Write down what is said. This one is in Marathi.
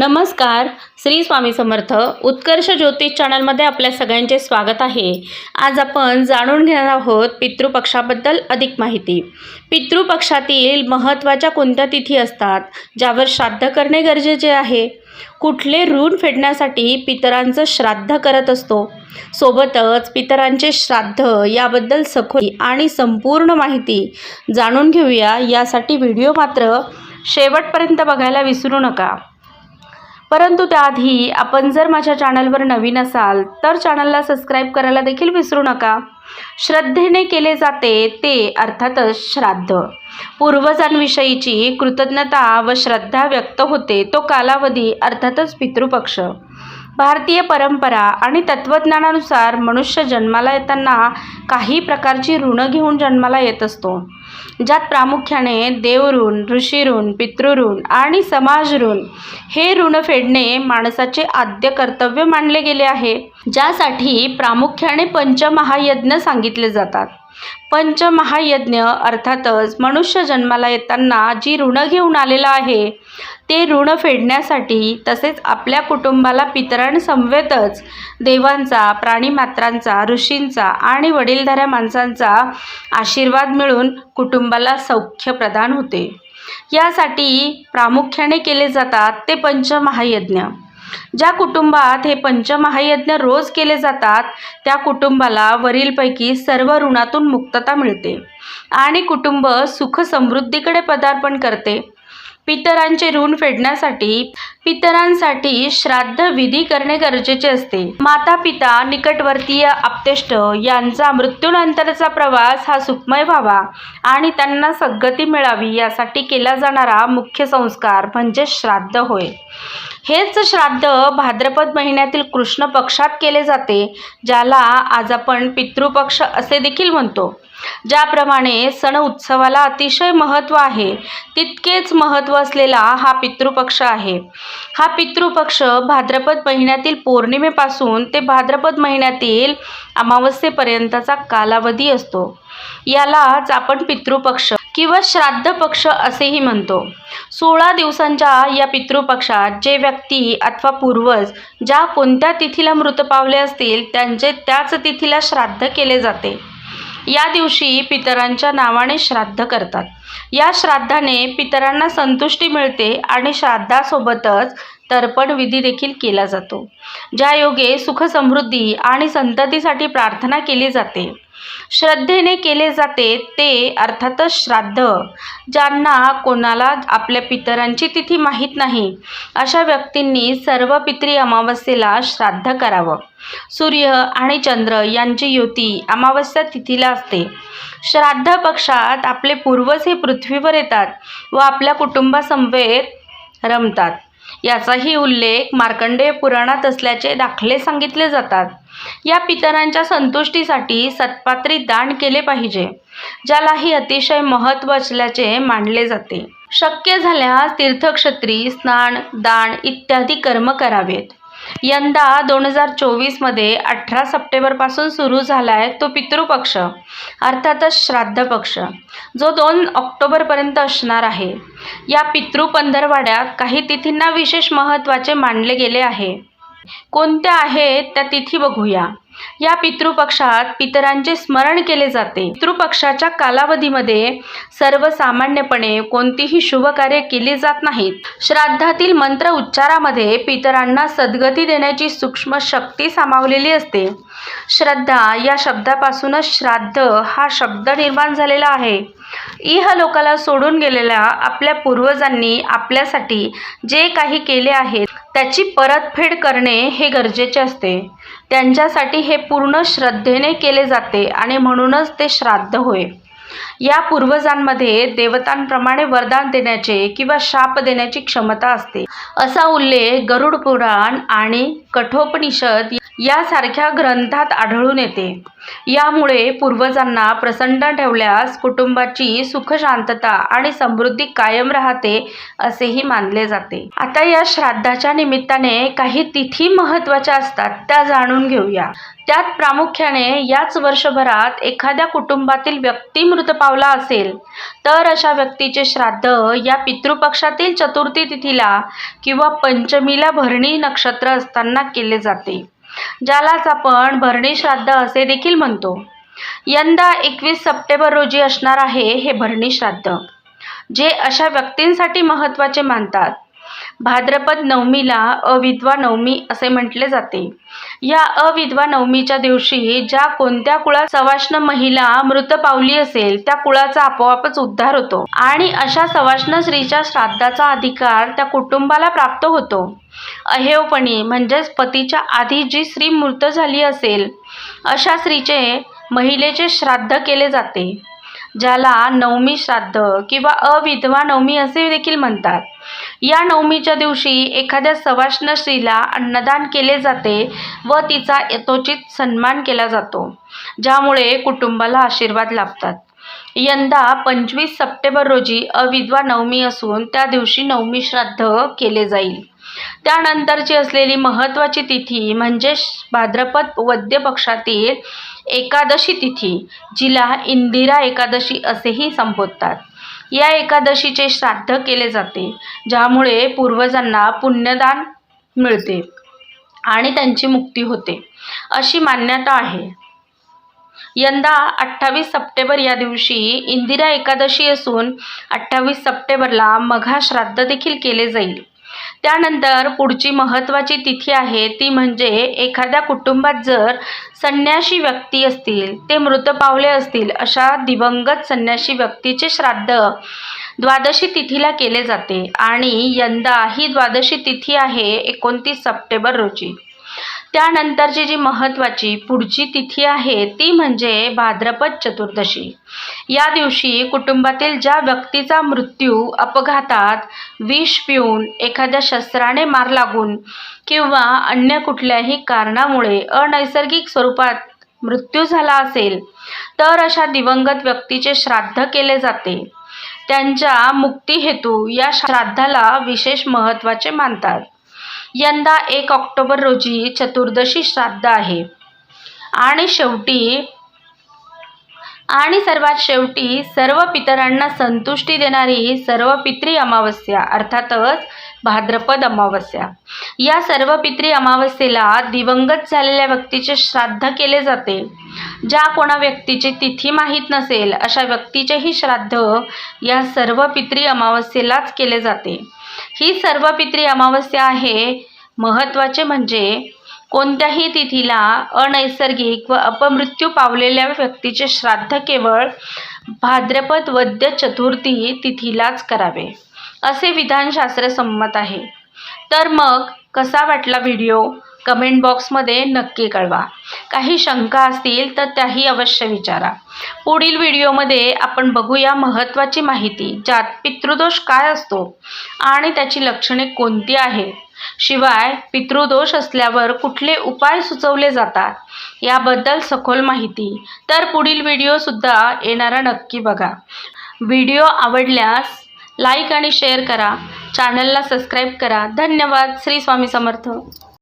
नमस्कार श्री स्वामी समर्थ उत्कर्ष ज्योतिष चॅनलमध्ये आपल्या सगळ्यांचे स्वागत आहे. आज आपण जाणून घेणार आहोत पितृपक्षाबद्दल अधिक माहिती. पितृपक्षातील महत्त्वाच्या कोणत्या तिथी असतात ज्यावर श्राद्ध करणे गरजेचे आहे? कुठले ऋण फेडण्यासाठी पितरांचं श्राद्ध करत असतो? सोबतच पितरांचे श्राद्ध याबद्दल सखोल आणि संपूर्ण माहिती जाणून घेऊया. यासाठी व्हिडिओ मात्र शेवटपर्यंत बघायला विसरू नका. परंतु त्याआधी आपण जर माझ्या चॅनलवर नवीन असाल तर चॅनलला सबस्क्राईब करायला देखील विसरू नका. श्रद्धेने केले जाते ते अर्थातच श्राद्ध. पूर्वजांविषयीची कृतज्ञता व श्रद्धा व्यक्त होते तो कालावधी अर्थातच पितृपक्ष. भारतीय परंपरा आणि तत्त्वज्ञानानुसार मनुष्य जन्माला येताना काही प्रकारची ऋणं घेऊन जन्माला येत असतो. ज्यात प्रामुख्याने देवऋण ऋषीऋण पितृऋण आणि समाज ऋण हे ऋण फेडणे माणसाचे आद्य कर्तव्य मानले गेले आहे. ज्यासाठी प्रामुख्याने पंचमहायज्ञ सांगितले जातात. पंचमहायज्ञ अर्थातच मनुष्य जन्माला येताना जी ऋण घेऊन आलेलं आहे ते ऋण फेडण्यासाठी तसेच आपल्या कुटुंबाला पितरांसमवेतच देवांचा प्राणीमात्रांचा ऋषींचा आणि वडीलधाऱ्या माणसांचा आशीर्वाद मिळून कुटुंबाला सौख्य प्रदान होते. यासाठी प्रामुख्याने केले जातात ते पंचमहायज्ञ. ज्या कुटुंबात हे पंचमहायज्ञ रोज केले जातात त्या कुटुंबाला वरीलपैकी सर्व ऋणातून मुक्तता मिळते आणि कुटुंब सुख समृद्धीकडे पदार्पण करते. पितरांचे ऋण फेडण्यासाठी पितरांसाठी श्राद्ध विधी करणे गरजेचे असते. माता पिता निकटवर्तीय आप्तेष्ट यांचा मृत्यूनंतरचा प्रवास हा सुखमय व्हावा आणि त्यांना सद्गती मिळावी यासाठी केला जाणारा मुख्य संस्कार म्हणजे श्राद्ध होय. हेच श्राद्ध भाद्रपद महिन्यातील कृष्ण पक्षात केले जाते ज्याला आज आपण पितृपक्ष असे देखील म्हणतो. ज्याप्रमाणे सण उत्सवाला अतिशय महत्त्व आहे तितकेच महत्त्व असलेला हा पितृपक्ष आहे. हा पितृपक्ष भाद्रपद महिन्यातील पौर्णिमेपासून ते भाद्रपद महिन्यातील अमावस्येपर्यंतचा कालावधी असतो. यालाच आपण पितृपक्ष किंवा श्राद्ध पक्ष असेही म्हणतो. सोळा दिवसांच्या या पितृपक्षात जे व्यक्ती अथवा पूर्वज ज्या कोणत्या तिथीला मृत पावले असतील त्यांचे त्याच तिथीला श्राद्ध केले जाते. या दिवशी पितरांच्या नावाने श्राद्ध करतात. या श्राद्धाने पितरांना संतुष्टी मिळते आणि श्राद्धासोबतच तर्पण विधी देखील केला जातो. ज्या योगे सुख समृद्धी आणि संततीसाठी प्रार्थना केली जाते श्रद्धेने केले जाते ते अर्थातच श्राद्ध ज्यांना कोणाला आपल्या पितरांची तिथी माहीत नाही अशा व्यक्तींनी सर्व पितरी अमावस्येला श्राद्ध करावं. सूर्य आणि चंद्र यांची युती अमावस्या तिथीला असते. श्राद्ध पक्षात आपले पूर्वज हे पृथ्वीवर येतात व आपल्या कुटुंबासमवेत रमतात. याचाही उल्लेख मार्कंडेय पुराणात असल्याचे दाखले सांगितले जातात. या पितरांच्या संतुष्टीसाठी सत्पात्री दान केले पाहिजे ज्यालाही अतिशय महत्त्व असल्याचे मानले जाते. शक्य झाल्यास तीर्थक्षत्री स्नान दान इत्यादी कर्म करावेत. यंदा दोन हजार चोवीसमध्ये अठरा सप्टेंबरपासून सुरू झाला आहे तो पितृपक्ष अर्थातच श्राद्ध पक्ष जो दोन ऑक्टोबरपर्यंत असणार आहे. या पितृ पंधरवाड्यात काही तिथींना विशेष महत्त्वाचे मानले गेले आहे. कोणत्या आहेत त्या तिथी बघूया. या पितृपक्षात पितरांचे स्मरण केले जाते. पितृपक्षाच्या कालावधीमध्ये सर्वसामान्यपणे कोणतीही शुभकार्य केली जात नाहीत. श्राद्धातील मंत्र उच्चारामध्ये पितरांना सद्गती देण्याची सूक्ष्म शक्ती सामावलेली असते. श्रद्धा या शब्दापासूनच श्राद्ध हा शब्द निर्माण झालेला आहे. इह लोकाला सोडून गेलेल्या आपल्या पूर्वजांनी आपल्यासाठी जे काही केले आहे त्याची परतफेड करणे हे गरजेचे असते. त्यांच्यासाठी हे पूर्ण श्रद्धेने केले जाते आणि म्हणूनच ते श्राद्ध होय. या पूर्वजांमध्ये देवतांप्रमाणे वरदान देण्याचे किंवा शाप देण्याची क्षमता असते. असा उल्लेख गरुड पुराण आणि कठोपनिषद यासारख्या ग्रंथात आढळून येते. यामुळे पूर्वजांना प्रसन्न ठेवल्यास कुटुंबाची सुख शांतता आणि समृद्धी कायम राहते असेही मानले जाते. आता या श्राद्धाच्या निमित्ताने काही तिथी महत्त्वाच्या असतात त्या जाणून घेऊया. त्यात प्रामुख्याने याच वर्षभरात एखाद्या कुटुंबातील व्यक्ती मृत मृत पावला असेल तर अशा व्यक्तीचे श्राद्ध या पितृपक्षातील चतुर्थी तिथीला किंवा पंचमीला भरणी नक्षत्र असताना केले जाते. ज्यालाच आपण भरणी श्राद्ध असे देखील म्हणतो. यंदा एकवीस सप्टेंबर रोजी असणार आहे हे भरणी श्राद्ध. जे अशा व्यक्तींसाठी महत्त्वाचे मानतात. भाद्रपद नवमीला अविधवा नवमी असे म्हटले जाते. या अविधवा नवमीच्या दिवशी ज्या कोणत्या कुळात सवाष्ण महिला मृत पावली असेल त्या कुळाचा आपोआपच उद्धार होतो आणि अशा सवाष्ण स्त्रीच्या श्राद्धाचा अधिकार त्या कुटुंबाला प्राप्त होतो. अहेवपणी म्हणजेच पतीच्या आधी जी स्त्री मृत झाली असेल अशा स्त्रीचे महिलेचे श्राद्ध केले जाते ज्याला नवमी श्राद्ध किंवा अविधवा नवमी असे देखील म्हणतात. या नवमीच्या दिवशी एखाद्या सवाष्ण स्त्रीला अन्नदान केले जाते व तिचा यथोचित सन्मान केला जातो ज्यामुळे कुटुंबाला आशीर्वाद लाभतात. यंदा पंचवीस सप्टेंबर रोजी अविधवा नवमी असून त्या दिवशी नवमी श्राद्ध केले जाईल. त्यानंतरची असलेली महत्त्वाची तिथी म्हणजे भाद्रपद वद्य पक्षातील एकादशी तिथी जिला इंदिरा एकादशी असेही संबोधतात. या एकादशीचे श्राद्ध केले जाते ज्यामुळे पूर्वजांना पुण्यदान मिळते आणि त्यांची मुक्ती होते. अशी मान्यता आहे. यंदा अठ्ठावीस सप्टेंबर या दिवशी इंदिरा एकादशी असून अठ्ठावीस सप्टेंबरला मघा श्राद्ध देखील केले जाईल. त्यानंतर पुढची महत्त्वाची तिथी आहे ती म्हणजे एखाद्या कुटुंबात जर संन्याशी व्यक्ती असतील ते मृत पावले असतील अशा दिवंगत संन्याशी व्यक्तीचे श्राद्ध द्वादशी तिथीला केले जाते. आणि यंदा ही द्वादशी तिथी आहे एकोणतीस सप्टेंबर रोजी. त्यानंतरची जी महत्त्वाची पुढची तिथी आहे ती म्हणजे भाद्रपद चतुर्दशी. या दिवशी कुटुंबातील ज्या व्यक्तीचा मृत्यू अपघातात विष पिऊन एखाद्या शस्त्राने मार लागून किंवा अन्य कुठल्याही कारणामुळे अनैसर्गिक स्वरूपात मृत्यू झाला असेल तर अशा दिवंगत व्यक्तीचे श्राद्ध केले जाते. त्यांच्या मुक्तीहेतू या श्राद्धाला विशेष महत्त्वाचे मानतात. यंदा एक ऑक्टोबर रोजी चतुर्दशी श्राद्ध आहे. आणि शेवटी आणि सर्वात शेवटी सर्व पितरांना संतुष्टी देणारी सर्व पित्री अमावस्या अर्थातच भाद्रपद अमावस्या. या सर्व पित्री अमावस्येला दिवंगत झालेल्या व्यक्तीचे श्राद्ध केले जाते. ज्या कोणा व्यक्तीची तिथी माहीत नसेल अशा व्यक्तीचेही श्राद्ध या सर्व पित्री अमावस्येलाच केले जाते. ही सर्व पित्री अमावस्या आहे. महत्त्वाचे म्हणजे कोणत्याही तिथीला अनैसर्गिक व अपमृत्यू पावलेल्या व्यक्तीचे श्राद्ध केवळ भाद्रपद वद्य चतुर्थी तिथीलाच करावे असे विधानशास्त्र संमत आहे. तर मग कसा वाटला व्हिडिओ? कमेंट बॉक्समध्ये नक्की कळवा. काही शंका असतील तर त्याही अवश्य विचारा. पुढील व्हिडिओमध्ये आपण बघूया महत्त्वाची माहिती ज्यात पितृदोष काय असतो आणि त्याची लक्षणे कोणती आहेत. शिवाय पितृदोष असल्यावर कुठले उपाय सुचवले जातात याबद्दल सखोल माहिती. तर पुढील व्हिडिओसुद्धा येणारा नक्की बघा. व्हिडिओ आवडल्यास लाईक आणि शेअर करा. चॅनलला सबस्क्राईब करा. धन्यवाद. श्री स्वामी समर्थ.